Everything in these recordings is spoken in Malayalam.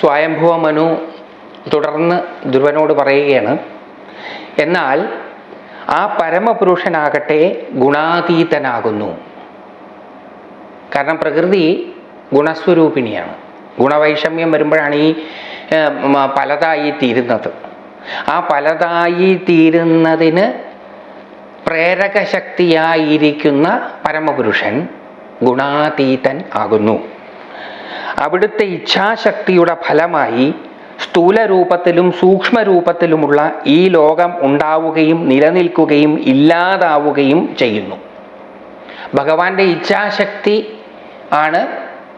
സ്വയംഭുവ മനു തുടർന്ന് ധ്രുവനോട് പറയുകയാണ് എന്നാൽ ആ പരമപുരുഷനാകട്ടെ ഗുണാതീതനാകുന്നു. കാരണം പ്രകൃതി ഗുണസ്വരൂപിണിയാണ്. ഗുണവൈഷമ്യം വരുമ്പോഴാണ് ഈ പലതായി തീരുന്നത്. ആ പലതായി തീരുന്നതിന് പ്രേരകശക്തിയായിരിക്കുന്ന പരമപുരുഷൻ ഗുണാതീതൻ ആകുന്നു. അവിടുത്തെ ഇച്ഛാശക്തിയുടെ ഫലമായി സ്ഥൂല രൂപത്തിലും സൂക്ഷ്മ രൂപത്തിലുമുള്ള ഈ ലോകം ഉണ്ടാവുകയും നിലനിൽക്കുകയും ഇല്ലാതാവുകയും ചെയ്യുന്നു. ഭഗവാന്റെ ഇച്ഛാശക്തി ആണ്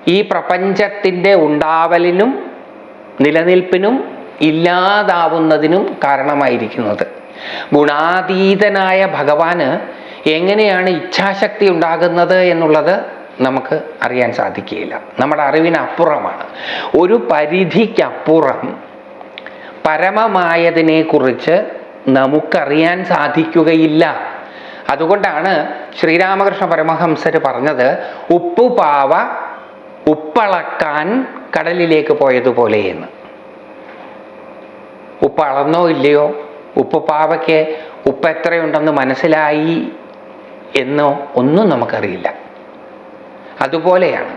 ഈ പ്രപഞ്ചത്തിന്റെ ഉണ്ടാവലിനും നിലനിൽപ്പിനും ഇല്ലാതാവുന്നതിനും കാരണമായിരിക്കുന്നത്. ഗുണാതീതനായ ഭഗവാന് എങ്ങനെയാണ് ഇച്ഛാശക്തി ഉണ്ടാകുന്നത് എന്നുള്ളത് നമുക്ക് അറിയാൻ സാധിക്കുകയില്ല. നമ്മുടെ അറിവിനപ്പുറമാണ്. ഒരു പരിധിക്കപ്പുറം പരമമായതിനെക്കുറിച്ച് നമുക്കറിയാൻ സാധിക്കുകയില്ല. അതുകൊണ്ടാണ് ശ്രീരാമകൃഷ്ണ പരമഹംസർ പറഞ്ഞത് ഉപ്പുപാവ ഉപ്പളക്കാൻ കടലിലേക്ക് പോയതുപോലെ എന്ന്. ഉപ്പ് അളന്നോ ഇല്ലയോ? ഉപ്പ് പാവയ്ക്ക് ഉപ്പ് എത്രയുണ്ടെന്ന് മനസ്സിലായി എന്നോ ഒന്നും നമുക്കറിയില്ല. അതുപോലെയാണ്.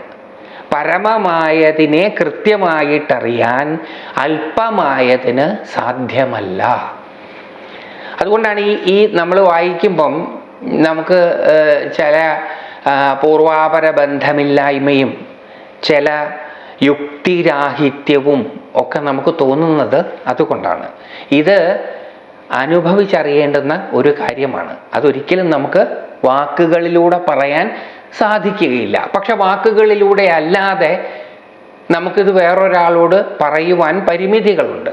പരമമായതിനെ കൃത്യമായിട്ടറിയാൻ അല്പമായതിന് സാധ്യമല്ല. അതുകൊണ്ടാണ് ഈ ഈ നമ്മൾ വായിക്കുമ്പം നമുക്ക് ചില പൂർവാപര ബന്ധമില്ലായ്മയും ചില യുക്തിരാഹിത്യവും ഒക്കെ നമുക്ക് തോന്നുന്നത് അതുകൊണ്ടാണ്. ഇത് അനുഭവിച്ചറിയേണ്ടുന്ന ഒരു കാര്യമാണ്. അതൊരിക്കലും നമുക്ക് വാക്കുകളിലൂടെ പറയാൻ സാധിക്കുകയില്ല. പക്ഷെ വാക്കുകളിലൂടെ അല്ലാതെ നമുക്കിത് വേറൊരാളോട് പറയുവാൻ പരിമിതികളുണ്ട്.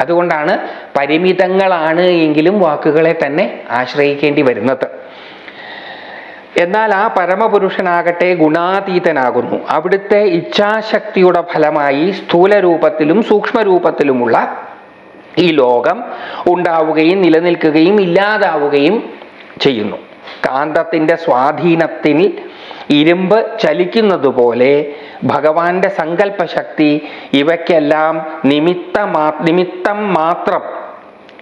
അതുകൊണ്ടാണ് പരിമിതങ്ങളാണ് എങ്കിലും വാക്കുകളെ തന്നെ ആശ്രയിക്കേണ്ടി വരുന്നത്. എന്നാൽ ആ പരമപുരുഷനാകട്ടെ ഗുണാതീതനാകുന്നു. അവിടുത്തെ ഇച്ഛാശക്തിയുടെ ഫലമായി സ്ഥൂല രൂപത്തിലും സൂക്ഷ്മ രൂപത്തിലുമുള്ള ഈ ലോകം ഉണ്ടാവുകയും നിലനിൽക്കുകയും ഇല്ലാതാവുകയും ചെയ്യുന്നു. കാന്തത്തിന്റെ സ്വാധീനത്തിൽ ഇരുമ്പ് ചലിക്കുന്നത് പോലെ ഭഗവാന്റെ സങ്കല്പശക്തി ഇവയ്ക്കെല്ലാം നിമിത്ത മാ നിമിത്തം മാത്രം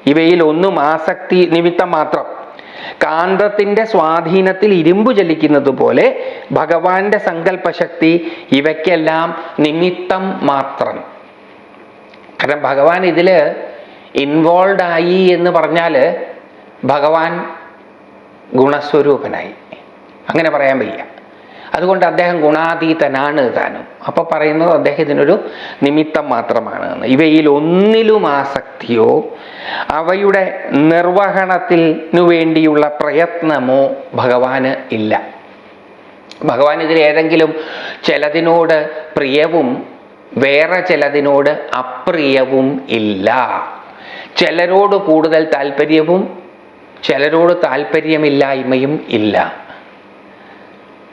ഇവയിൽ ഒന്നും ആസക്തി നിമിത്തം മാത്രം. കാന്തത്തിന്റെ സ്വാധീനത്തിൽ ഇരുമ്പ് ചലിക്കുന്നത് പോലെ ഭഗവാന്റെ സങ്കല്പശക്തി ഇവയ്ക്കെല്ലാം നിമിത്തം മാത്രം. കാരണം ഭഗവാൻ ഇതിൽ ഇൻവോൾവ് ആയി എന്ന് പറഞ്ഞാൽ ഭഗവാൻ ഗുണസ്വരൂപനായി. അങ്ങനെ പറയാൻ വയ്യ. അതുകൊണ്ട് അദ്ദേഹം ഗുണാതീതനാണ് താനും. അപ്പോൾ പറയുന്നത് അദ്ദേഹം ഇതിനൊരു നിമിത്തം മാത്രമാണ് എന്ന്. ഇവയിൽ ഒന്നിലും ആസക്തിയോ അവയുടെ നിർവഹണത്തിനു വേണ്ടിയുള്ള പ്രയത്നമോ ഭഗവാന് ഇല്ല. ഭഗവാൻ ഇതിൽ ഏതെങ്കിലും ചിലതിനോട് പ്രിയവും വേറെ ചിലതിനോട് അപ്രിയവും ഇല്ല. ചിലരോട് കൂടുതൽ താല്പര്യവും ചിലരോട് താല്പര്യമില്ലായ്മയും ഇല്ല.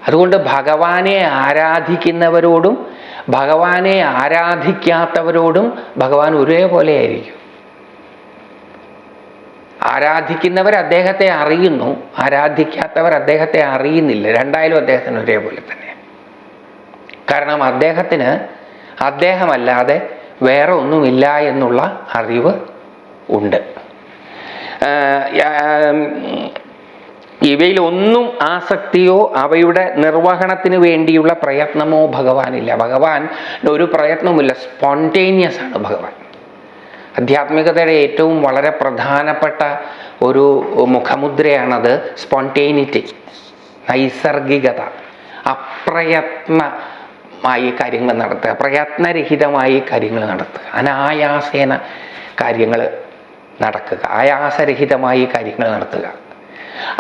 അതുകൊണ്ട് ഭഗവാനെ ആരാധിക്കുന്നവരോടും ഭഗവാനെ ആരാധിക്കാത്തവരോടും ഭഗവാൻ ഒരേപോലെ ആയിരിക്കും. ആരാധിക്കുന്നവർ അദ്ദേഹത്തെ അറിയുന്നു ആരാധിക്കാത്തവർ അദ്ദേഹത്തെ അറിയുന്നില്ല. രണ്ടായാലും അദ്ദേഹത്തിന് ഒരേപോലെ തന്നെ. കാരണം അദ്ദേഹത്തിന് അദ്ദേഹമല്ലാതെ വേറെ ഒന്നുമില്ല എന്നുള്ള അറിവ് ഉണ്ട്. ഇവയിൽ ഒന്നും ആസക്തിയോ അവയുടെ നിർവഹണത്തിന് വേണ്ടിയുള്ള പ്രയത്നമോ ഭഗവാനില്ല. ഭഗവാൻ ഒരു പ്രയത്നവുമില്ല സ്പോണ്ടേനിയസ് ആണ് ഭഗവാൻ. ആധ്യാത്മികതയുടെ ഏറ്റവും വളരെ പ്രധാനപ്പെട്ട ഒരു മുഖമുദ്രയാണത് സ്പോണ്ടേനിറ്റി നൈസർഗികത അപ്രയത്നമായി കാര്യങ്ങൾ നടത്തുക പ്രയത്നരഹിതമായി കാര്യങ്ങൾ നടത്തുക അനായാസേന കാര്യങ്ങൾ നടക്കുക. ആയാസരഹിതമായി കാര്യങ്ങൾ നടത്തുക.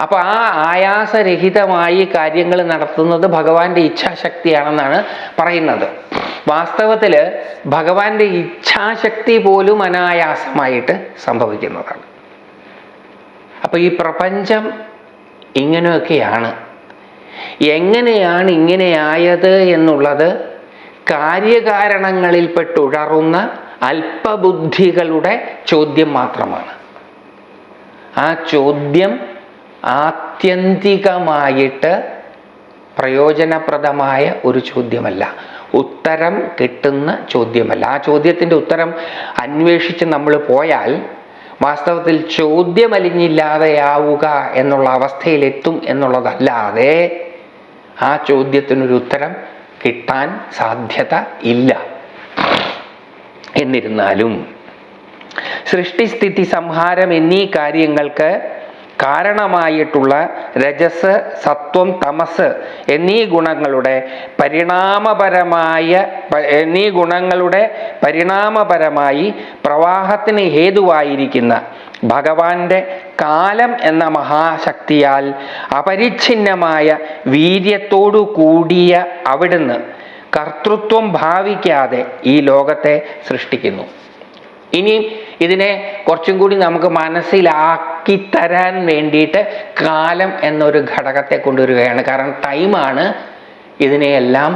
അപ്പോൾ ആ ആയാസരഹിതമായി കാര്യങ്ങൾ നടത്തുന്നത് ഭഗവാന്റെ ഇച്ഛാശക്തിയാണെന്നാണ് പറയുന്നത്. വാസ്തവത്തിൽ ഭഗവാന്റെ ഇച്ഛാശക്തി പോലും അനായാസമായിട്ട് സംഭവിക്കുന്നതാണ്. അപ്പോൾ ഈ പ്രപഞ്ചം ഇങ്ങനെയൊക്കെയാണ്. എങ്ങനെയാണ് ഇങ്ങനെയായത് എന്നുള്ളത് കാര്യകാരണങ്ങളിൽപ്പെട്ടുഴറുന്ന അല്പബുദ്ധികളുടെ ചോദ്യം മാത്രമാണ്. ആ ചോദ്യം ആത്യന്തികമായിട്ട് പ്രയോജനപ്രദമായ ഒരു ചോദ്യമല്ല. ഉത്തരം കിട്ടുന്ന ചോദ്യമല്ല. ആ ചോദ്യത്തിന്റെ ഉത്തരം അന്വേഷിച്ച് നമ്മൾ പോയാൽ വാസ്തവത്തിൽ ചോദ്യമലിഞ്ഞില്ലാതെയാവുക എന്നുള്ള അവസ്ഥയിലെത്തും എന്നുള്ളതല്ലാതെ ആ ചോദ്യത്തിനൊരു ഉത്തരം കിട്ടാൻ സാധ്യത ഇല്ല. എന്നിരുന്നാലും സൃഷ്ടിസ്ഥിതി സംഹാരം എന്നീ കാര്യങ്ങൾക്ക് കാരണമായിട്ടുള്ള രജസ് സത്വം തമസ് എന്നീ ഗുണങ്ങളുടെ പരിണാമപരമായ എന്നീ ഗുണങ്ങളുടെ പരിണാമപരമായി പ്രവാഹത്തിന് ഹേതുവായിരിക്കുന്ന ഭഗവാന്റെ കാലം എന്ന മഹാശക്തിയാൽ അപരിച്ഛിന്നമായ വീര്യത്തോടു കൂടിയ അവിടുന്ന് കർത്തൃത്വം ഭാവിക്കാതെ ഈ ലോകത്തെ സൃഷ്ടിക്കുന്നു. ഇനി ഇതിനെ കുറച്ചും കൂടി നമുക്ക് മനസ്സിലാക്കി തരാൻ വേണ്ടിയിട്ട് കാലം എന്നൊരു ഘടകത്തെ കൊണ്ടുവരികയാണ്. കാരണം ടൈമാണ് ഇതിനെയെല്ലാം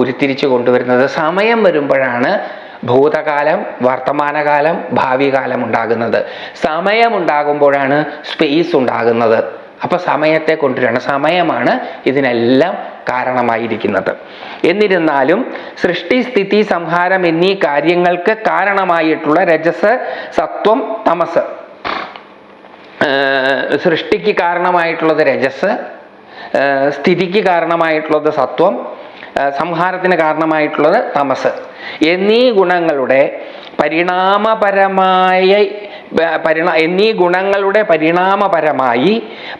ഉരുത്തിരിച്ച് കൊണ്ടുവരുന്നത്. സമയം വരുമ്പോഴാണ് ഭൂതകാലം വർത്തമാനകാലം ഭാവി കാലം ഉണ്ടാകുന്നത് സമയമുണ്ടാകുമ്പോഴാണ് സ്പേസ് ഉണ്ടാകുന്നത്. അപ്പൊ സമയത്തെ കൊണ്ടുവരണം. സമയമാണ് ഇതിനെല്ലാം കാരണമായിരിക്കുന്നത്. എന്നിരുന്നാലും സൃഷ്ടി സ്ഥിതി സംഹാരം എന്നീ കാര്യങ്ങൾക്ക് കാരണമായിട്ടുള്ള രജസ് സത്വം തമസ്. സൃഷ്ടിക്ക് കാരണമായിട്ടുള്ളത് രജസ് സ്ഥിതിക്ക് കാരണമായിട്ടുള്ളത് സത്വം സംഹാരത്തിന് കാരണമായിട്ടുള്ളത് തമസ്. എന്നീ ഗുണങ്ങളുടെ പരിണാമപരമായ പരിണാ എന്നീ ഗുണങ്ങളുടെ പരിണാമപരമായി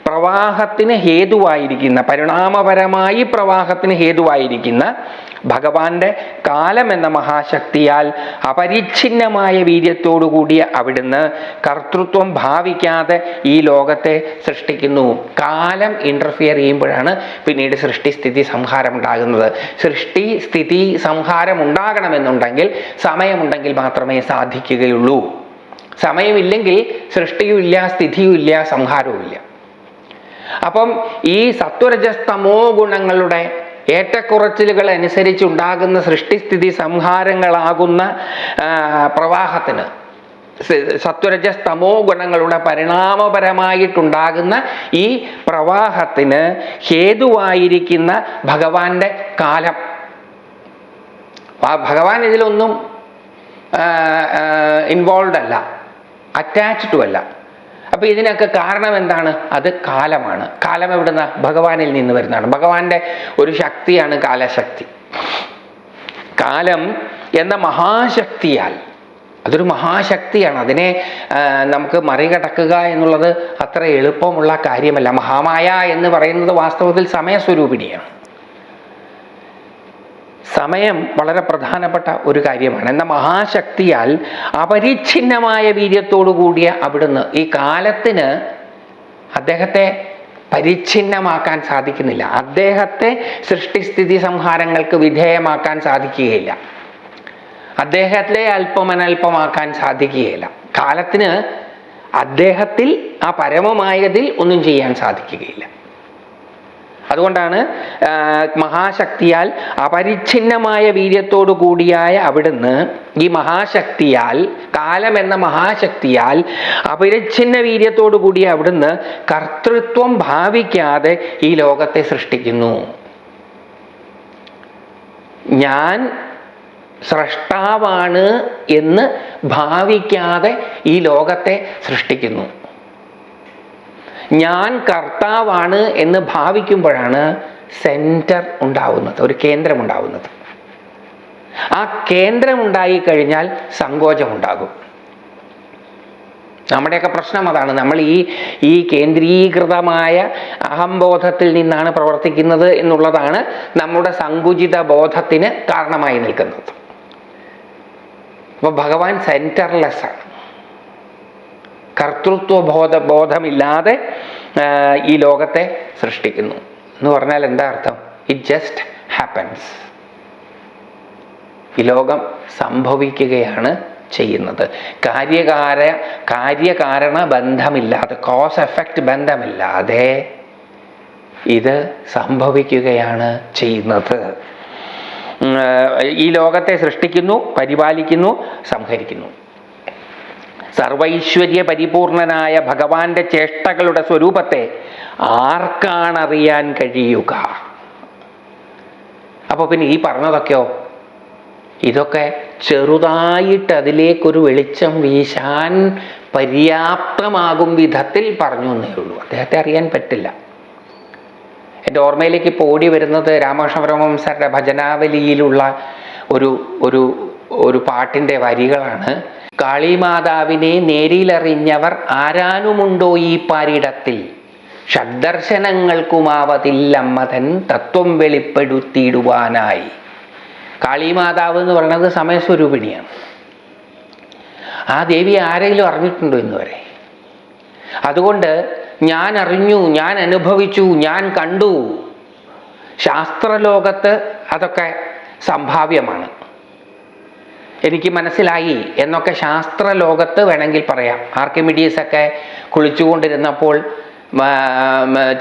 പ്രവാഹത്തിന് ഹേതുവായിരിക്കുന്ന പരിണാമപരമായി പ്രവാഹത്തിന് ഹേതുവായിരിക്കുന്ന ഭഗവാന്റെ കാലം എന്ന മഹാശക്തിയാൽ അപരിച്ഛിന്നമായ വീര്യത്തോടു കൂടിയ അവിടുന്ന് കർത്തൃത്വം ഭാവിക്കാതെ ഈ ലോകത്തെ സൃഷ്ടിക്കുന്നു. കാലം ഇന്റർഫിയർ ചെയ്യുമ്പോഴാണ് പിന്നീട് സൃഷ്ടി സ്ഥിതി സംഹാരം ഉണ്ടാകുന്നത്. സൃഷ്ടി സ്ഥിതി സംഹാരം ഉണ്ടാകണമെന്നുണ്ടെങ്കിൽ സമയമുണ്ടെങ്കിൽ മാത്രമേ സാധിക്കുകയുള്ളൂ. സമയമില്ലെങ്കിൽ സൃഷ്ടിയുമില്ല സ്ഥിതിയുമില്ല സംഹാരവുമില്ല. അപ്പം ഈ സത്വരജസ്തമോ ഗുണങ്ങളുടെ ഏറ്റക്കുറച്ചിലുകൾ അനുസരിച്ചുണ്ടാകുന്ന സൃഷ്ടിസ്ഥിതി സംഹാരങ്ങളാകുന്ന പ്രവാഹത്തിന് സത്വരജസ്തമോ ഗുണങ്ങളുടെ പരിണാമപരമായിട്ടുണ്ടാകുന്ന ഈ പ്രവാഹത്തിന് ഹേതുവായിരിക്കുന്ന ഭഗവാന്റെ കാലം. ആ ഭഗവാൻ ഇതിലൊന്നും ഇൻവോൾവ് അല്ല. അറ്റാച്ച്ഡും അല്ല. അപ്പൊ ഇതിനൊക്കെ കാരണം എന്താണ്? അത് കാലമാണ്. കാലം എവിടുന്ന? ഭഗവാനിൽ നിന്ന് വരുന്നതാണ്. ഭഗവാന്റെ ഒരു ശക്തിയാണ് കാലശക്തി. കാലം എന്ന മഹാശക്തിയാൽ അതൊരു മഹാശക്തിയാണ്. അതിനെ നമുക്ക് മറികടക്കുക എന്നുള്ളത് അത്ര എളുപ്പമുള്ള കാര്യമല്ല. മഹാമായ എന്ന് പറയുന്നത് വാസ്തവത്തിൽ സമയസ്വരൂപിണിയാണ്. സമയം വളരെ പ്രധാനപ്പെട്ട ഒരു കാര്യമാണ്. എന്ന മഹാശക്തിയാൽ അപരിച്ഛിന്നമായ വീര്യത്തോടു കൂടിയ അവിടുന്ന് ഈ കാലത്തിന് അദ്ദേഹത്തെ പരിച്ഛിന്നമാക്കാൻ സാധിക്കുന്നില്ല. അദ്ദേഹത്തെ സൃഷ്ടിസ്ഥിതി സംഹാരങ്ങൾക്ക് വിധേയമാക്കാൻ സാധിക്കുകയില്ല. അദ്ദേഹത്തെ അല്പമനൽപമാക്കാൻ സാധിക്കുകയില്ല. കാലത്തിന് അദ്ദേഹത്തിൽ ആ പരമമായതിൽ ഒന്നും ചെയ്യാൻ സാധിക്കുകയില്ല. അതുകൊണ്ടാണ് മഹാശക്തിയാൽ അപരിച്ഛിന്നമായ വീര്യത്തോടു കൂടിയായ അവിടുന്ന് ഈ മഹാശക്തിയാൽ കാലം എന്ന മഹാശക്തിയാൽ അപരിച്ഛിന്ന വീര്യത്തോടു കൂടിയ അവിടുന്ന് കർത്തൃത്വം ഭാവിക്കാതെ ഈ ലോകത്തെ സൃഷ്ടിക്കുന്നു. ഞാൻ സ്രഷ്ടാവാണ് എന്ന് ഭാവിക്കാതെ ഈ ലോകത്തെ സൃഷ്ടിക്കുന്നു. ഞാൻ കർത്താവാണ് എന്ന് ഭാവിക്കുമ്പോഴാണ് സെന്റർ ഉണ്ടാവുന്നത് ഒരു കേന്ദ്രം ഉണ്ടാവുന്നത്. ആ കേന്ദ്രം ഉണ്ടായി കഴിഞ്ഞാൽ സങ്കോചമുണ്ടാകും. നമ്മുടെയൊക്കെ പ്രശ്നം അതാണ് നമ്മൾ ഈ ഈ കേന്ദ്രീകൃതമായ അഹംബോധത്തിൽ നിന്നാണ് പ്രവർത്തിക്കുന്നത് എന്നുള്ളതാണ് നമ്മുടെ സങ്കുചിത ബോധത്തിന് കാരണമായി നിൽക്കുന്നത്. അപ്പോൾ ഭഗവാൻ സെന്റർലെസ് ആണ് കർത്തൃത്വ ബോധ ബോധമില്ലാതെ ഈ ലോകത്തെ സൃഷ്ടിക്കുന്നു. എന്ന് പറഞ്ഞാൽ എന്താ അർത്ഥം? ഇറ്റ് ജസ്റ്റ് ഹാപ്പൻസ് ഈ ലോകം സംഭവിക്കുകയാണ് ചെയ്യുന്നത്. കാര്യകാര കാര്യകാരണ ബന്ധമില്ലാതെ കോസ് എഫക്റ്റ് ബന്ധമില്ലാതെ ഇത് സംഭവിക്കുകയാണ് ചെയ്യുന്നത്. ഈ ലോകത്തെ സൃഷ്ടിക്കുന്നു പരിപാലിക്കുന്നു സംഹരിക്കുന്നു. സർവൈശ്വര്യ പരിപൂർണനായ ഭഗവാന്റെ ചേഷ്ടകളുടെ സ്വരൂപത്തെ ആർക്കാണറിയാൻ കഴിയുക? അപ്പോൾ പിന്നെ ഈ പറഞ്ഞതൊക്കെയോ? ഇതൊക്കെ ചെറുതായിട്ട് അതിലേക്കൊരു വെളിച്ചം വീശാൻ പര്യാപ്തമാകും വിധത്തിൽ പറഞ്ഞു എന്നേ ഉള്ളൂ. അദ്ദേഹത്തെ അറിയാൻ പറ്റില്ല. എന്റെ ഓർമ്മയിലേക്ക് ഇപ്പോൾ ഓടി വരുന്നത് രാമകൃഷ്ണ ഭജനാവലിയിലുള്ള ഒരു ഒരു ഒരു പാട്ടിന്റെ വരികളാണ്. കാളിമാതാവിനെ നേരിലറിഞ്ഞവർ ആരാനുമുണ്ടോ ഈ പാരിടത്തിൽ? ഷഡ്ദർശനങ്ങൾക്കുമാവതില്ലമ്മതൻ തത്വം വെളിപ്പെടുത്തിയിടുവാനായി. കാളിമാതാവ് എന്ന് പറയുന്നത് സമയസ്വരൂപിണിയാണ്. ആ ദേവി ആരെങ്കിലും അറിഞ്ഞിട്ടുണ്ടോ ഇന്ന് വരെ അതുകൊണ്ട് ഞാൻ അറിഞ്ഞു ഞാൻ അനുഭവിച്ചു ഞാൻ കണ്ടു. ശാസ്ത്രലോകത്ത് അതൊക്കെ സംഭാവ്യമാണ്. എനിക്ക് മനസ്സിലായി എന്നൊക്കെ ശാസ്ത്ര ലോകത്ത് വേണമെങ്കിൽ പറയാം. ആർക്കിമിഡീസ് ഒക്കെ കുളിച്ചുകൊണ്ടിരുന്നപ്പോൾ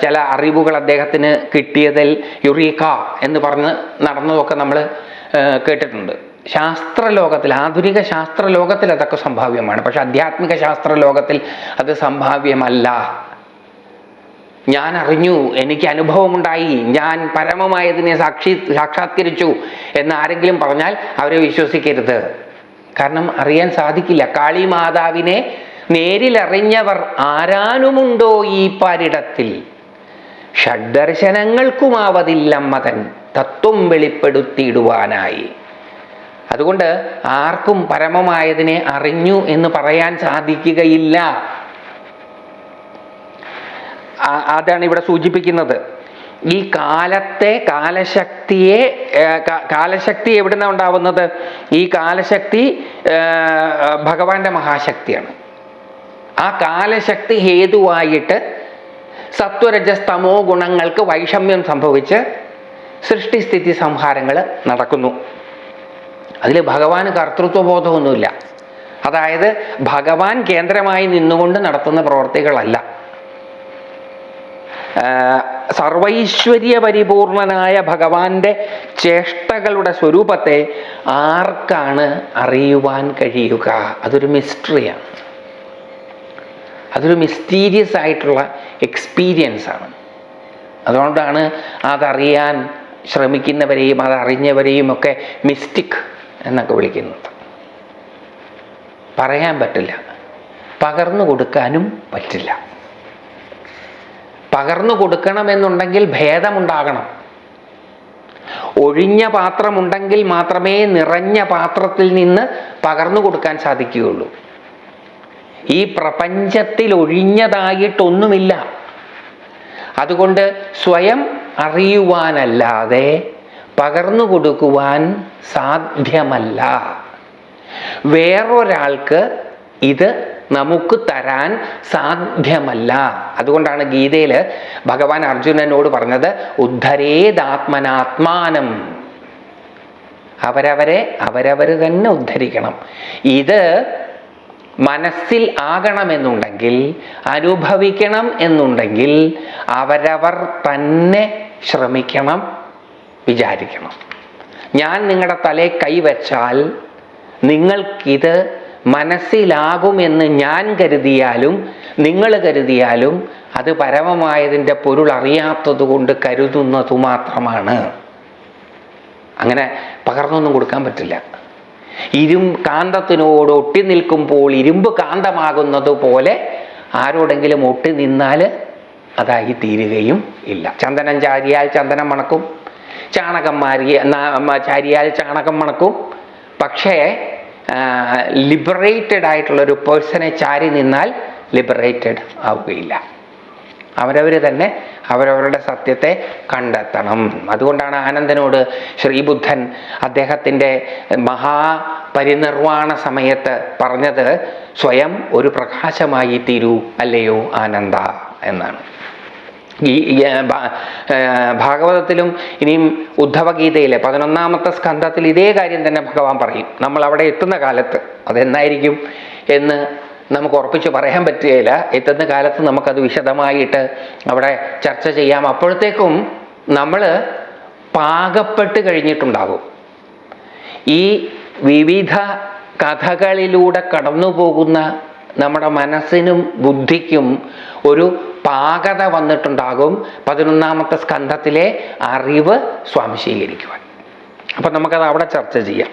ചില അറിവുകൾ അദ്ദേഹത്തിന് കിട്ടിയതിൽ യുറീക്ക എന്ന് പറഞ്ഞ് നടന്നതൊക്കെ നമ്മൾ കേട്ടിട്ടുണ്ട്. ശാസ്ത്ര ലോകത്തിൽ ആധുനിക ശാസ്ത്ര ലോകത്തിൽ അതൊക്കെ സംഭാവ്യമാണ്. പക്ഷെ ആധ്യാത്മിക ശാസ്ത്രലോകത്തിൽ അത് സംഭാവ്യമല്ല. ഞാൻ അറിഞ്ഞു എനിക്ക് അനുഭവമുണ്ടായി. ഞാൻ പരമമായതിനെ സാക്ഷി സാക്ഷാത്കരിച്ചു എന്ന് ആരെങ്കിലും പറഞ്ഞാൽ അവരെ വിശ്വസിക്കരുത്. കാരണം അറിയാൻ സാധിക്കില്ല. കാളി മാതാവിനെ നേരിലറിഞ്ഞവർ ആരാനുമുണ്ടോ ഈ പാരിടത്തിൽ? ഷഡ്ദർശനങ്ങൾക്കുമാവതില്ലമ്മതൻ തത്വം വെളിപ്പെടുത്തിയിടുവാനായി. അതുകൊണ്ട് ആർക്കും പരമമായതിനെ അറിഞ്ഞു എന്ന് പറയാൻ സാധിക്കുകയില്ല. അതാണ് ഇവിടെ സൂചിപ്പിക്കുന്നത്. ഈ കാലത്തെ കാലശക്തിയെ കാലശക്തി എവിടുന്ന ഉണ്ടാവുന്നത്? ഈ കാലശക്തി ഭഗവാന്റെ മഹാശക്തിയാണ്. ആ കാലശക്തി ഹേതുവായിട്ട് സത്വരജസ്തമോ ഗുണങ്ങൾക്ക് വൈഷമ്യം സംഭവിച്ച് സൃഷ്ടിസ്ഥിതി സംഹാരങ്ങൾ നടക്കുന്നു. അതിൽ ഭഗവാന് കർത്തൃത്വബോധമൊന്നുമില്ല. അതായത് ഭഗവാൻ കേന്ദ്രമായി നിന്നുകൊണ്ട് നടത്തുന്ന പ്രവർത്തികളല്ല. സർവൈശ്വര്യ പരിപൂർണനായ ഭഗവാന്റെ ചേഷ്ടകളുടെ സ്വരൂപത്തെ ആർക്കാണ് അറിയുവാൻ കഴിയുക? അതൊരു മിസ്റ്ററിയാണ് അതൊരു മിസ്റ്റീരിയസ് ആയിട്ടുള്ള എക്സ്പീരിയൻസ് ആണ്. അതുകൊണ്ടാണ് അതറിയാൻ ശ്രമിക്കുന്നവരെയും അതറിഞ്ഞവരെയും ഒക്കെ മിസ്റ്റിക് എന്നൊക്കെ വിളിക്കുന്നത്. പറയാൻ പറ്റില്ല. പകർന്നു കൊടുക്കാനും പറ്റില്ല. പകർന്നു കൊടുക്കണമെന്നുണ്ടെങ്കിൽ ഭേദമുണ്ടാകണം. ഒഴിഞ്ഞ പാത്രമുണ്ടെങ്കിൽ മാത്രമേ നിറഞ്ഞ പാത്രത്തിൽ നിന്ന് പകർന്നു കൊടുക്കാൻ സാധിക്കുകയുള്ളൂ. ഈ പ്രപഞ്ചത്തിൽ ഒഴിഞ്ഞതായിട്ടൊന്നുമില്ല. അതുകൊണ്ട് സ്വയം അറിയുവാനല്ലാതെ പകർന്നു കൊടുക്കുവാൻ സാധ്യമല്ല. വേറൊരാൾക്ക് ഇത് നമുക്ക് തരാൻ സാധ്യമല്ല. അതുകൊണ്ടാണ് ഗീതയിൽ ഭഗവാൻ അർജുനനോട് പറഞ്ഞത് ഉദ്ധരേതാത്മനാത്മാനം. അവരവരെ അവരവർ തന്നെ ഉദ്ധരിക്കണം. ഇത് മനസ്സിൽ ആകണമെന്നുണ്ടെങ്കിൽ അനുഭവിക്കണം എന്നുണ്ടെങ്കിൽ അവരവർ തന്നെ ശ്രമിക്കണം വിചാരിക്കണം. ഞാൻ നിങ്ങളുടെ തലേ കൈവച്ചാൽ നിങ്ങൾക്കിത് മനസ്സിലാകുമെന്ന് ഞാൻ കരുതിയാലും നിങ്ങൾ കരുതിയാലും അത് പരമമായതിന്റെ പൊരുൾ അറിയാത്തത് കൊണ്ട് കരുതുന്നതു മാത്രമാണ്. അങ്ങനെ പകർന്നൊന്നും കൊടുക്കാൻ പറ്റില്ല. ഇരും കാന്തത്തിനോട് ഒട്ടി നിൽക്കുമ്പോൾ ഇരുമ്പ് കാന്തമാകുന്നത് പോലെ ആരോടെങ്കിലും ഒട്ടി നിന്നാൽ അതായി തീരുകയും ഇല്ല. ചന്ദനം ചാരിയാൽ ചന്ദനം മണക്കും ചാണകം മാരിയ ചാരിയാൽ ചാണകം മണക്കും. പക്ഷേ ലിബറേറ്റഡ് ആയിട്ടുള്ള ഒരു പേഴ്സണെ ചാരി നിന്നാൽ ലിബറേറ്റഡ് ആവുകയില്ല. അവരവർ തന്നെ അവരവരുടെ സത്യത്തെ കണ്ടെത്തണം. അതുകൊണ്ടാണ് ആനന്ദനോട് ശ്രീബുദ്ധൻ അദ്ദേഹത്തിന്റെ മഹാപരിനിർവാണ സമയത്ത് പറഞ്ഞത് സ്വയം ഒരു പ്രകാശമായി തീരൂ അല്ലയോ ആനന്ദ? എന്നാണ്. ഭാഗവതത്തിലും ഇനിയും ഉദ്ധവഗീതയിലെ പതിനൊന്നാമത്തെ സ്കന്ധത്തിൽ ഇതേ കാര്യം തന്നെ ഭഗവാൻ പറയും. നമ്മൾ അവിടെ എത്തുന്ന കാലത്ത് അതെന്നായിരിക്കും എന്ന് നമുക്ക് ഉറപ്പിച്ച് പറയാൻ പറ്റുകയില്ല. എത്തുന്ന കാലത്ത് നമുക്കത് വിശദമായിട്ട് അവിടെ ചർച്ച ചെയ്യാം. അപ്പോഴത്തേക്കും നമ്മൾ പാകപ്പെട്ട് കഴിഞ്ഞിട്ടുണ്ടാകും ഈ വിവിധ കഥകളിലൂടെ കടന്നു പോകുന്ന നമ്മുടെ മനസ്സിനും ബുദ്ധിക്കും ഒരു പാകത വന്നിട്ടുണ്ടാകും പതിനൊന്നാമത്തെ സ്കന്ധത്തിലെ അറിവ് സ്വാംശീകരിക്കുവാൻ. അപ്പം നമുക്കത് അവിടെ ചർച്ച ചെയ്യാം.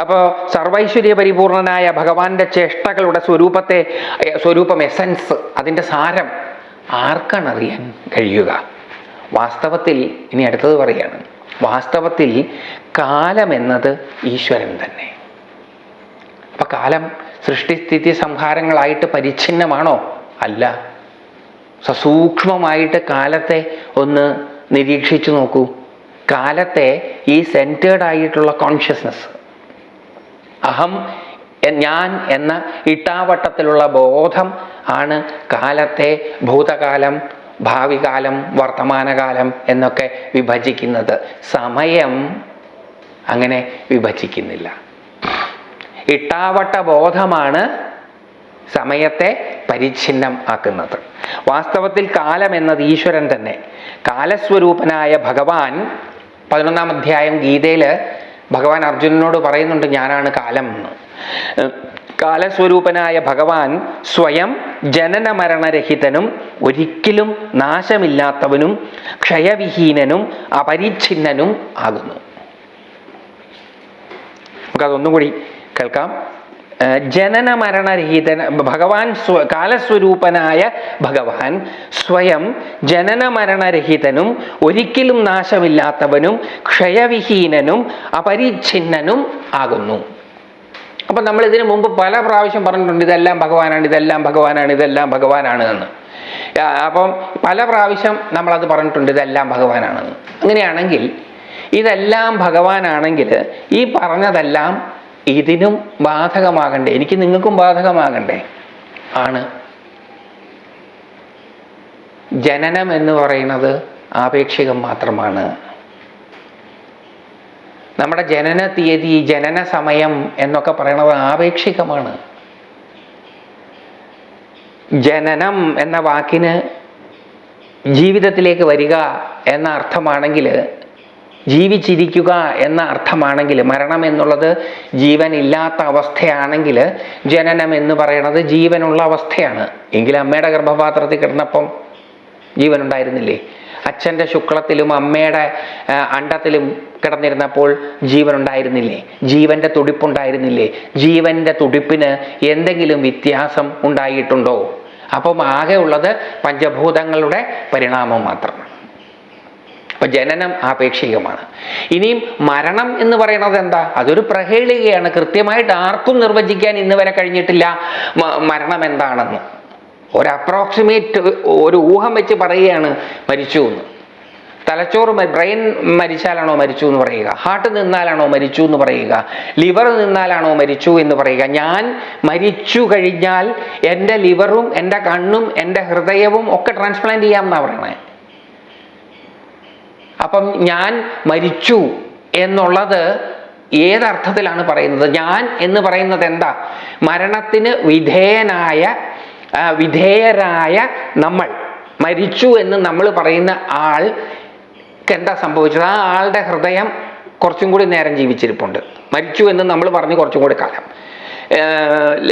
അപ്പോൾ സർവൈശ്വര്യ പരിപൂർണനായ ഭഗവാന്റെ ചേഷ്ടകളുടെ സ്വരൂപത്തെ സ്വരൂപം എസൻസ് അതിന്റെ സാരം ആർക്കാണ് അറിയാൻ കഴിയുക? വാസ്തവത്തിൽ ഇനി അടുത്തത് പറയാണ്. വാസ്തവത്തിൽ കാലം എന്നത് ഈശ്വരൻ തന്നെ. അപ്പൊ കാലം സൃഷ്ടിസ്ഥിതി സംഹാരങ്ങളായിട്ട് പരിച്ഛിന്നമാണോ? അല്ല. സസൂക്ഷ്മമായിട്ട് കാലത്തെ ഒന്ന് നിരീക്ഷിച്ചു നോക്കൂ. കാലത്തെ ഈ സെന്റേഡ് ആയിട്ടുള്ള കോൺഷ്യസ്നസ് അഹം ഞാൻ എന്ന ഇട്ടാവട്ടത്തിലുള്ള ബോധം ആണ് കാലത്തെ ഭൂതകാലം ഭാവികാലം വർത്തമാനകാലം എന്നൊക്കെ വിഭജിക്കുന്നത്. സമയം അങ്ങനെ വിഭജിക്കുന്നില്ല. ഇട്ടാവട്ട ബോധമാണ് സമയത്തെ പരിച്ഛിന്നം ആക്കുന്നത് വാസ്തവത്തിൽ കാലം എന്നത് ഈശ്വരൻ തന്നെ. കാലസ്വരൂപനായ ഭഗവാൻ പതിനൊന്നാം അധ്യായം ഗീതയിൽ ഭഗവാൻ അർജുനനോട് പറയുന്നുണ്ട് ഞാനാണ് കാലം എന്ന്. കാലസ്വരൂപനായ ഭഗവാൻ സ്വയം ജനന മരണരഹിതനും ഒരിക്കലും നാശമില്ലാത്തവനും ക്ഷയവിഹീനനും അപരിച്ഛിന്നനും ആകുന്നു. നമുക്കതൊന്നുകൂടി കേൾക്കാം. ജനന മരണരഹിതന ഭഗവാൻ സ്വ കാലസ്വരൂപനായ ഭഗവാൻ സ്വയം ജനന മരണരഹിതനും ഒരിക്കലും നാശമില്ലാത്തവനും ക്ഷയവിഹീനനും അപരിച്ഛിന്നനും ആകുന്നു. അപ്പം നമ്മൾ ഇതിനു മുമ്പ് പല പ്രാവശ്യം പറഞ്ഞിട്ടുണ്ട് ഇതെല്ലാം ഭഗവാനാണ് ഇതെല്ലാം ഭഗവാനാണ് ഇതെല്ലാം ഭഗവാനാണ് എന്ന്. അപ്പം പല പ്രാവശ്യം നമ്മൾ അത് പറഞ്ഞിട്ടുണ്ട് ഇതെല്ലാം ഭഗവാനാണെന്ന് അങ്ങനെയാണെങ്കിൽ ഇതെല്ലാം ഭഗവാനാണെങ്കിൽ ഈ പറഞ്ഞതെല്ലാം ഇതിനും ബാധകമാകണ്ടേ? എനിക്ക് നിങ്ങൾക്കും ബാധകമാകണ്ടേ? ആണ്. ജനനം എന്ന് പറയുന്നത് ആപേക്ഷികം മാത്രമാണ്. നമ്മുടെ ജനന തീയതി ജനന സമയം എന്നൊക്കെ പറയുന്നത് ആപേക്ഷികമാണ്. ജനനം എന്ന വാക്കിന് ജീവിതത്തിലേക്ക് വരിക എന്ന അർത്ഥമാണെങ്കിൽ ജീവിച്ചിരിക്കുക എന്ന അർത്ഥമാണെങ്കിൽ മരണം എന്നുള്ളത് ജീവനില്ലാത്ത അവസ്ഥയാണെങ്കിൽ ജനനം എന്ന് പറയുന്നത് ജീവനുള്ള അവസ്ഥയാണ്. എങ്കിൽ അമ്മയുടെ ഗർഭപാത്രത്തിൽ കിടന്നപ്പം ജീവൻ ഉണ്ടായിരുന്നില്ലേ അച്ഛന്റെ ശുക്ലത്തിലും അമ്മയുടെ അണ്ടത്തിലും കിടന്നിരുന്നപ്പോൾ ജീവൻ ഉണ്ടായിരുന്നില്ലേ ജീവന്റെ തുടിപ്പുണ്ടായിരുന്നില്ലേ? ജീവന്റെ തുടിപ്പിന് എന്തെങ്കിലും വ്യത്യാസം ഉണ്ടായിട്ടുണ്ടോ? അപ്പം ആകെ ഉള്ളത് പഞ്ചഭൂതങ്ങളുടെ പരിണാമം മാത്രമാണ് അപ്പൊ ജനനം ആപേക്ഷികമാണ്. ഇനിയും മരണം എന്ന് പറയുന്നത് എന്താ? അതൊരു പ്രഹേളികയാണ്. കൃത്യമായിട്ട് ആർക്കും നിർവചിക്കാൻ ഇന്ന് വരെ കഴിഞ്ഞിട്ടില്ല. മരണം എന്താണെന്ന്. ഒരു അപ്രോക്സിമേറ്റ് ഒരു ഊഹം വെച്ച് പറയുകയാണ് മരിച്ചു എന്ന്. തലച്ചോറ് ബ്രെയിൻ മരിച്ചാലാണോ മരിച്ചു എന്ന് പറയുക. ഹാർട്ട് നിന്നാലാണോ മരിച്ചു എന്ന് പറയുക. ലിവർ നിന്നാലാണോ മരിച്ചു എന്ന് പറയുക. ഞാൻ മരിച്ചു കഴിഞ്ഞാൽ എന്റെ ലിവറും എന്റെ കണ്ണും എന്റെ ഹൃദയവും ഒക്കെ ട്രാൻസ്പ്ലാന്റ് ചെയ്യാമെന്നാണ് പറയണേ അപ്പം ഞാൻ മരിച്ചു എന്നുള്ളത് ഏതർത്ഥത്തിലാണ് പറയുന്നത്? ഞാൻ എന്ന് പറയുന്നത് എന്താ? മരണത്തിന് വിധേയനായ വിധേയരായ നമ്മൾ മരിച്ചു എന്ന് നമ്മൾ പറയുന്ന ആൾ എന്താ സംഭവിച്ചത്? ആ ആളുടെ ഹൃദയം കുറച്ചും കൂടി നേരം ജീവിച്ചിരിപ്പുണ്ട്. മരിച്ചു എന്ന് നമ്മൾ പറഞ്ഞു കുറച്ചും കൂടി കാലം.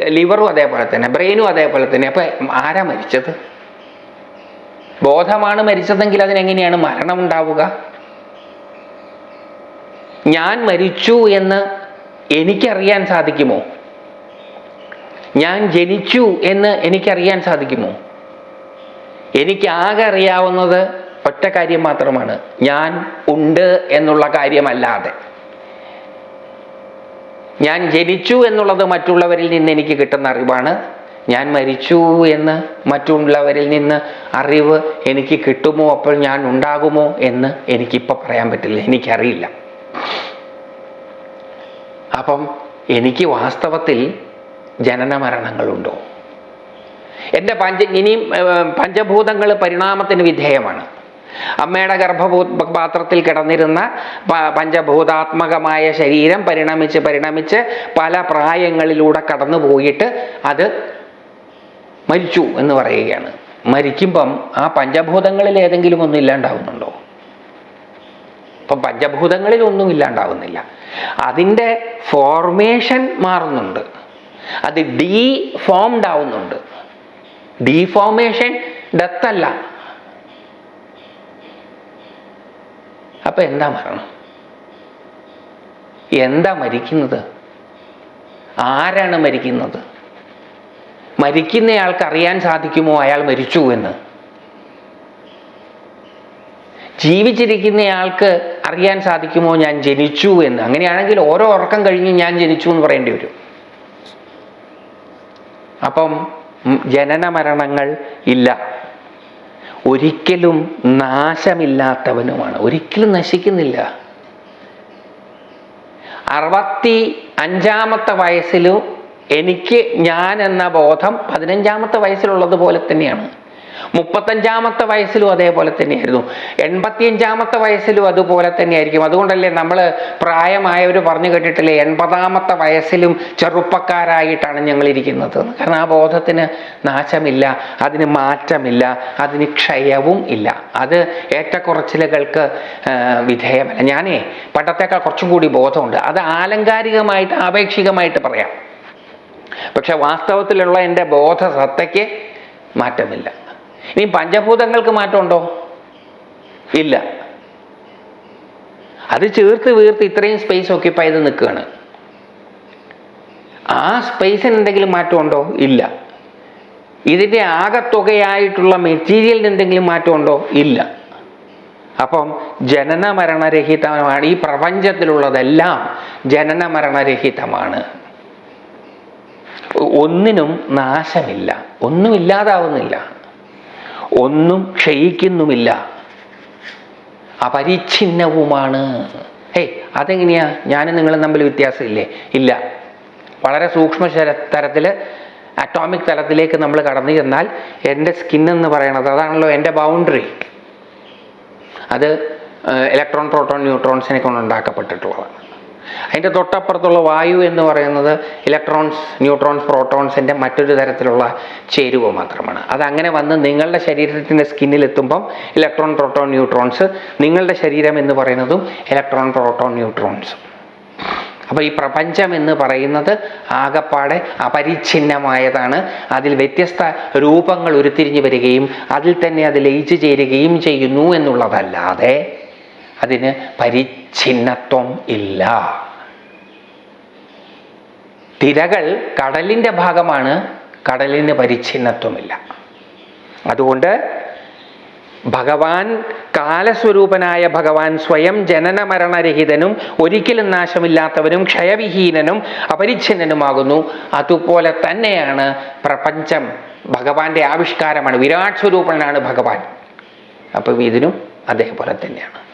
ലിവറും അതേപോലെ തന്നെ ബ്രെയിനും അതേപോലെ തന്നെ. അപ്പം ആരാ മരിച്ചത്? ബോധമാണ് മരിച്ചതെങ്കിൽ അതിനെങ്ങനെയാണ് മരണം ഉണ്ടാവുക? ഞാൻ മരിച്ചു എന്ന് എനിക്കറിയാൻ സാധിക്കുമോ? ഞാൻ ജനിച്ചു എന്ന് എനിക്കറിയാൻ സാധിക്കുമോ? എനിക്കാകെ അറിയാവുന്നത് ഒറ്റ കാര്യം മാത്രമാണ്. ഞാൻ ഉണ്ട് എന്നുള്ള കാര്യമല്ലാതെ. ഞാൻ ജനിച്ചു എന്നുള്ളത് മറ്റുള്ളവരിൽ നിന്ന് എനിക്ക് കിട്ടുന്ന അറിവാണ് ഞാൻ മരിച്ചു എന്ന് മറ്റുള്ളവരിൽ നിന്ന് അറിവ് എനിക്ക് കിട്ടുമോ? അപ്പോൾ ഞാൻ ഉണ്ടാകുമോ എന്ന് എനിക്കിപ്പോൾ പറയാൻ പറ്റില്ല. എനിക്കറിയില്ല. അപ്പം എനിക്ക് വാസ്തവത്തിൽ ജനന മരണങ്ങളുണ്ടോ എന്റെ പഞ്ച ഇനിയും പഞ്ചഭൂതങ്ങൾ പരിണാമത്തിന് വിധേയമാണ്. അമ്മയുടെ ഗർഭഭൂ പാത്രത്തിൽ കിടന്നിരുന്ന പഞ്ചഭൂതാത്മകമായ ശരീരം പരിണമിച്ച് പരിണമിച്ച് പല പ്രായങ്ങളിലൂടെ കടന്നു പോയിട്ട് അത് മരിച്ചു എന്ന് പറയുകയാണ്. മരിക്കുമ്പം ആ പഞ്ചഭൂതങ്ങളിൽ ഏതെങ്കിലും ഒന്നും ഇല്ലാണ്ടാവുന്നുണ്ടോ? അപ്പൊ പഞ്ചഭൂതങ്ങളിൽ ഒന്നും ഇല്ലാണ്ടാവുന്നില്ല. അതിന്റെ ഫോർമേഷൻ മാറുന്നുണ്ട്. അത് ഡീ ഫോംഡ് ആവുന്നുണ്ട്. ഡീഫോർമേഷൻ ഡെത്ത് അല്ല. അപ്പൊ എന്താ മരണം? എന്താ മരിക്കുന്നത്? ആരാണ് മരിക്കുന്നത്? മരിക്കുന്നയാൾക്ക് അറിയാൻ സാധിക്കുമോ? അയാൾ മരിച്ചു എന്ന്. ജീവിച്ചിരിക്കുന്നയാൾക്ക് അറിയാൻ സാധിക്കുമോ? ഞാൻ ജനിച്ചു എന്ന്. അങ്ങനെയാണെങ്കിൽ ഓരോ ഉറക്കം കഴിഞ്ഞ് ഞാൻ ജനിച്ചു എന്ന് പറയേണ്ടി വരും. അപ്പം ജനന മരണങ്ങൾ ഇല്ല. ഒരിക്കലും നാശമില്ലാത്തവനുമാണ്. ഒരിക്കലും നശിക്കുന്നില്ല. അറുപത്തി അഞ്ചാമത്തെ വയസ്സിലും എനിക്ക് ഞാൻ എന്ന ബോധം പതിനഞ്ചാമത്തെ വയസ്സിലുള്ളത് പോലെ തന്നെയാണ്. മുപ്പത്തഞ്ചാമത്തെ വയസ്സിലും അതേപോലെ തന്നെയായിരുന്നു. എൺപത്തിയഞ്ചാമത്തെ വയസ്സിലും അതുപോലെ തന്നെയായിരിക്കും. അതുകൊണ്ടല്ലേ നമ്മൾ പ്രായമായവർ പറഞ്ഞു കേട്ടിട്ടില്ലേ എൺപതാമത്തെ വയസ്സിലും ചെറുപ്പക്കാരായിട്ടാണ് ഞങ്ങൾ ഇരിക്കുന്നത് കാരണം ആ ബോധത്തിന് നാശമില്ല അതിന് മാറ്റമില്ല അതിന് ക്ഷയവും ഇല്ല. അത് ഏറ്റക്കുറച്ചിലുകൾക്ക് വിധേയമല്ല. ഞാനേ പണ്ടത്തേക്കാൾ കുറച്ചും കൂടി ബോധമുണ്ട്. അത് ആലങ്കാരികമായിട്ട് ആപേക്ഷികമായിട്ട് പറയാം. പക്ഷെ വാസ്തവത്തിലുള്ള എന്റെ ബോധസത്തയ്ക്ക് മാറ്റമില്ല. ഇനി പഞ്ചഭൂതങ്ങൾക്ക് മാറ്റമുണ്ടോ? ഇല്ല. അത് ചേർത്ത് വീർത്ത് ഇത്രയും സ്പേസ് ഓക്യുപ്പൈ ചെയ്ത് നിൽക്കുകയാണ്. ആ സ്പേസിന് എന്തെങ്കിലും മാറ്റമുണ്ടോ? ഇല്ല. ഇതിന്റെ ആകത്തുകയായിട്ടുള്ള മെറ്റീരിയലിന് എന്തെങ്കിലും മാറ്റമുണ്ടോ? ഇല്ല. അപ്പം ജനന മരണരഹിതമാണ് ഈ പ്രപഞ്ചത്തിലുള്ളതെല്ലാം ജനന മരണരഹിതമാണ് ഒന്നിനും നാശമില്ല ഒന്നും ഇല്ലാതാവുന്നില്ല ഒന്നും ക്ഷയിക്കുന്നുമില്ല അപരിച്ഛിന്നവുമാണ്. ഏയ് അതെങ്ങനെയാ? ഞാനും നിങ്ങളും തമ്മിൽ വ്യത്യാസമില്ലേ? ഇല്ല. വളരെ സൂക്ഷ്മ തരത്തിൽ അറ്റോമിക് തലത്തിലേക്ക് നമ്മൾ കടന്നു ചെന്നാൽ എന്റെ സ്കിൻ എന്ന് പറയണത് അതാണല്ലോ എന്റെ ബൗണ്ടറി അത് ഇലക്ട്രോൺ പ്രോട്ടോൺ ന്യൂട്രോൺസിനെ കൊണ്ട് ഉണ്ടാക്കപ്പെട്ടിട്ടുള്ളതാണ് അതിന്റെ തൊട്ടപ്പുറത്തുള്ള വായു എന്ന് പറയുന്നത് ഇലക്ട്രോൺസ് ന്യൂട്രോൺസ് പ്രോട്ടോൺസിന്റെ മറ്റൊരു തരത്തിലുള്ള ചേരുവ മാത്രമാണ്. അതങ്ങനെ വന്ന് നിങ്ങളുടെ ശരീരത്തിന്റെ സ്കിന്നിലെത്തുമ്പം ഇലക്ട്രോൺ പ്രോട്ടോൺ ന്യൂട്രോൺസ് നിങ്ങളുടെ ശരീരം എന്ന് പറയുന്നതും ഇലക്ട്രോൺ പ്രോട്ടോൺ ന്യൂട്രോൺസ്. അപ്പോൾ ഈ പ്രപഞ്ചം എന്ന് പറയുന്നത് ആകപ്പാടെ അപരിച്ഛിന്നമായതാണ്. അതിൽ വ്യത്യസ്ത രൂപങ്ങൾ ഉരുത്തിരിഞ്ഞു വരികയും അതിൽ തന്നെ അത് ലയിച്ചു ചേരുകയും ചെയ്യുന്നു എന്നുള്ളതല്ലാതെ അതിന് പരിച്ഛിന്നത്വം ഇല്ല. തിരകൾ കടലിന്റെ ഭാഗമാണ് കടലിന് പരിച്ഛിന്നത്വമില്ല. അതുകൊണ്ട് ഭഗവാൻ കാലസ്വരൂപനായ ഭഗവാൻ സ്വയം ജനനമരണരഹിതനും ഒരിക്കലും നാശമില്ലാത്തവനും ക്ഷയവിഹീനനും അപരിച്ഛിന്നനുമാകുന്നു. അതുപോലെ തന്നെയാണ് പ്രപഞ്ചം. ഭഗവാന്റെ ആവിഷ്കാരമാണ്. വിരാട് സ്വരൂപനാണ് ഭഗവാൻ. അപ്പം ഇതിനും അതേപോലെ തന്നെയാണ്.